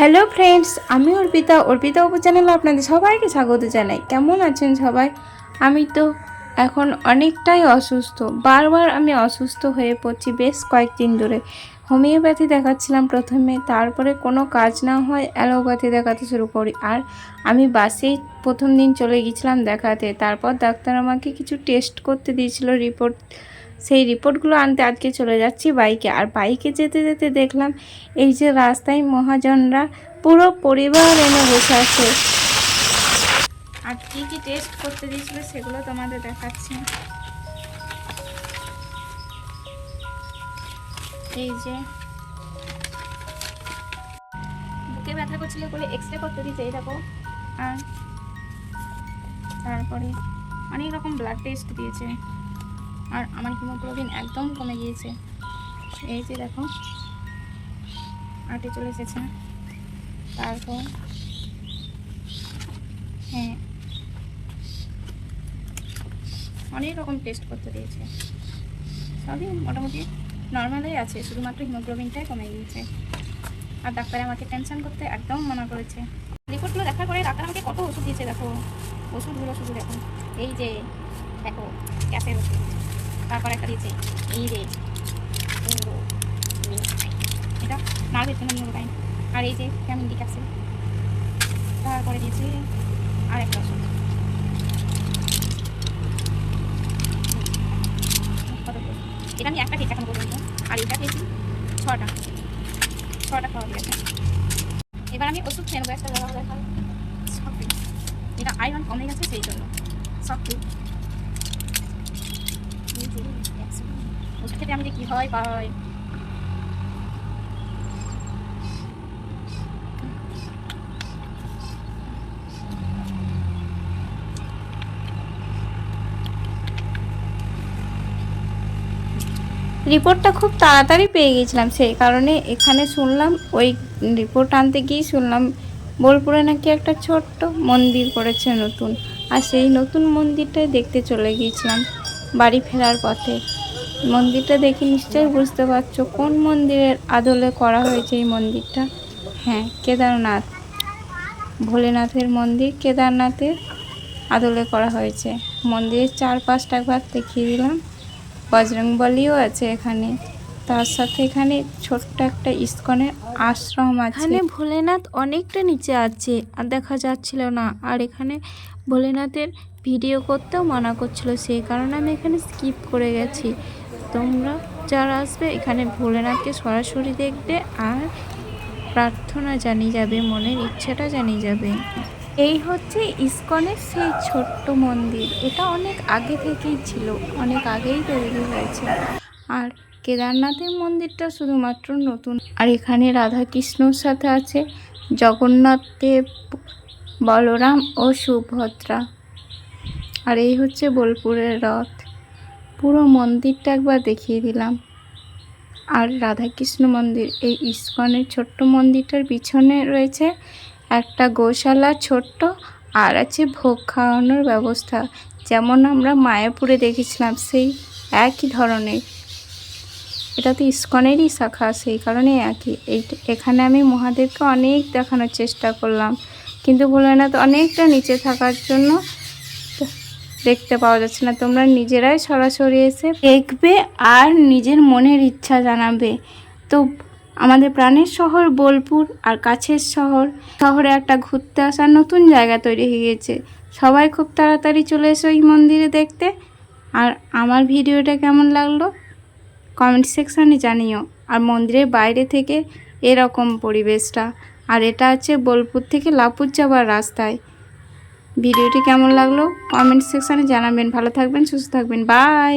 Hello friends আমি অর্পিতা। অর্পিতা উপর চ্যানেলে আপনাদের সবাইকে স্বাগত জানাই। কেমন আছেন সবাই? আমি তো এখন অনেকটাই অসুস্থ। বারবার আমি অসুস্থ হয়ে পড়ছি বেশ কয়েকদিন ধরে। হোমিওপ্যাথি দেখাচ্ছিলাম প্রথমে, তারপরে কোনো কাজ না হয় অ্যালোপ্যাথি দেখাতে শুরু করি। আর আমি বাসেই প্রথম দিন চলে গেছিলাম দেখাতে। তারপর ডাক্তার আমাকে কিছু টেস্ট করতে দিয়েছিল রিপোর্ট সেই রিপোর্টগুলো আনতে আজকে চলে যাচ্ছি বাইকে। আর বাইকে যেতে যেতে দেখলাম এই যে রাস্তায় মহাজনরা পুরো পরিবার এনে বসে আছে। আর কী কী টেস্ট করতে দিয়েছিল সেগুলো তোমাদের দেখাচ্ছি। এই যে বুকে ব্যথা করছিল বলে এক্স রে করতে দিয়েছে, এই দেখো। আর তারপরে অনেক রকম ব্লাড টেস্ট দিয়েছে। আর আমার হিমোগ্লোবিন একদম কমে গিয়েছে। এই যে দেখো, আটে চলে এসেছে। তারপর হ্যাঁ অনেক রকম টেস্ট করতে দিয়েছে। সবই মোটামুটি নর্মালই আছে, শুধুমাত্র হিমোগ্লোবিনটাই কমে গিয়েছে। আর ডাক্তার আমাকে টেনশন করতে একদম মানা করেছে। রিপোর্টগুলো দেখার পরে ডাক্তার আমাকে কত ওষুধ দিয়েছে দেখো। ওষুধগুলো শুধু দেখো। এই যে, দেখো, গ্যাসের ওষুধ। তারপর একটা দিয়েছে এই ও, এটা নার্ভের জন্য নিউরোটাইন আর এই যে ভিটামিন ডি ক্যাপসুল তারপরে দিয়েছে আর একটা ওষুধ এটা আমি একটা খেয়েছি এখন পর্যন্ত আর এটা খেয়েছি ছটা। ছটা খাওয়া গেছে। এবার আমি ওষুধ খেয়ে নেব একটা দেখাবো। সফট এটা আয়রন কমে গেছে সেই জন্য। সফট ওষুধ খেতে আমি কী হয়? পাই রিপোর্টটা খুব তাড়াতাড়ি পেয়ে গেছিলাম, সেই কারণে এখানে শুনলাম, ওই রিপোর্ট আনতে গিয়েই শুনলাম, বোলপুরে নাকি একটা ছোট্ট মন্দির করেছে নতুন। আর সেই নতুন মন্দিরটাই দেখতে চলে গিয়েছিলাম, বাড়ি ফেরার পথে। মন্দিরটা দেখে নিশ্চয়ই বুঝতে পারছ কোন মন্দিরের আদলে করা হয়েছে এই মন্দিরটা? হ্যাঁ কেদারনাথ। ভোলেনাথের মন্দির কেদারনাথের আদলে করা হয়েছে। মন্দিরের চারপাশটা একবার দেখিয়ে দিলাম। বজরংবলিও আছে এখানে। তার সাথে এখানে ছোট্ট একটা ইস্কনের আশ্রম আছে। এখানে ভোলেনাথ অনেকটা নিচে আছে, আর দেখা যাচ্ছিল না। আর এখানে ভোলেনাথের ভিডিও করতেও মানা করছিল, সেই কারণে আমি এখানে স্কিপ করে গেছি। তোমরা যারা আসবে এখানে ভোলেনাথকে সরাসরি দেখবে আর প্রার্থনা জানিয়ে যাবে, মনের ইচ্ছাটা জানিয়ে যাবে। এই হচ্ছে ইস্কনের সেই ছোট্ট মন্দির। এটা অনেক আগে থেকেই ছিল, অনেক আগেই তৈরি হয়েছে। আর কেদারনাথের মন্দিরটা শুধুমাত্র নতুন। আর এখানে রাধা কৃষ্ণর সাথে আছে জগন্নাথ দেব, বলরাম ও সুভদ্রা। আর এই হচ্ছে বোলপুরের রথ। পুরো মন্দিরটা একবার দেখিয়ে দিলাম। আর রাধাকৃষ্ণ মন্দির, এই ইস্কনের ছোট্ট মন্দিরটার পিছনে রয়েছে একটা গোশালা ছোট্ট আর আছে ভোগ খাওয়ানোর ব্যবস্থা। যেমন আমরা মায়াপুরে দেখেছিলাম, সেই একই ধরনের। এটা তো ইস্কনেরই শাখা, সেই কারণে একই। এই এখানে আমি মহাদেবকে অনেক দেখানোর চেষ্টা করলাম। কিন্তু ভোলেনাথ অনেকটা নিচে থাকার জন্য দেখতে পাওয়া যাচ্ছে না। তোমরা নিজেরাই সরাসরি এসে দেখবে আর নিজের মনের ইচ্ছা জানাবে। তো আমাদের প্রাণের শহর বোলপুর আর কাছের শহর। শহরে একটা ঘুরতে আসার নতুন জায়গা তৈরি হয়ে গেছে। সবাই খুব তাড়াতাড়ি চলে এসো এই মন্দিরে দেখতে। আর আমার ভিডিওটা কেমন লাগল? কমেন্ট সেকশানে জানিও। আর মন্দিরের বাইরে থেকে এরকম পরিবেশটা। আর এটা আছে বোলপুর থেকে লাপুর যাওয়ার রাস্তায়। ভিডিওটি কেমন লাগল? কমেন্ট সেকশানে জানাবেন। ভালো থাকবেন সুস্থ থাকবেন। বাই!